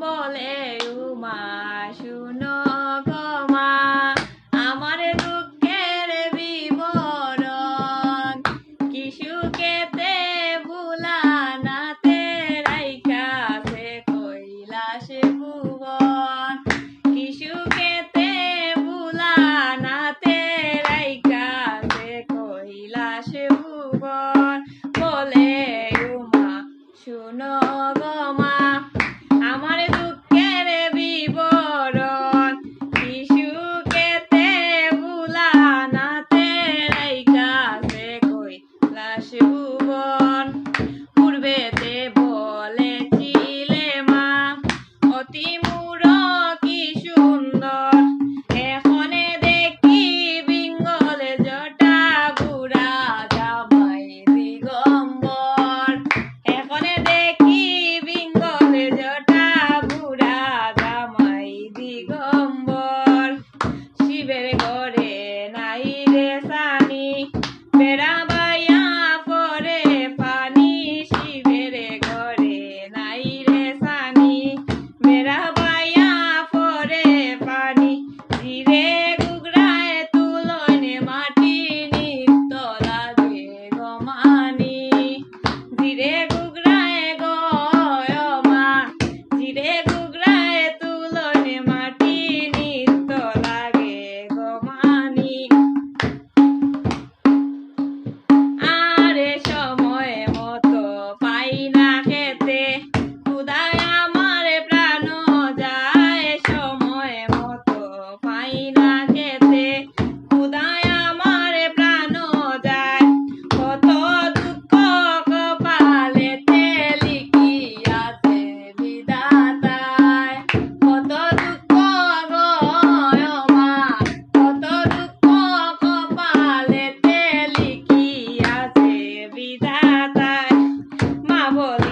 বলে, উমা কমা আমার দুঃখের বিবরণ। কিশুকেতে বুলানাতে রাইখা সে কৈলাসে ভুবন। কিশুকেতে বুলানাতে রাইখা সে কৈলাসে ভুবন। বলে, উমা, শুনো Bye. Bravo.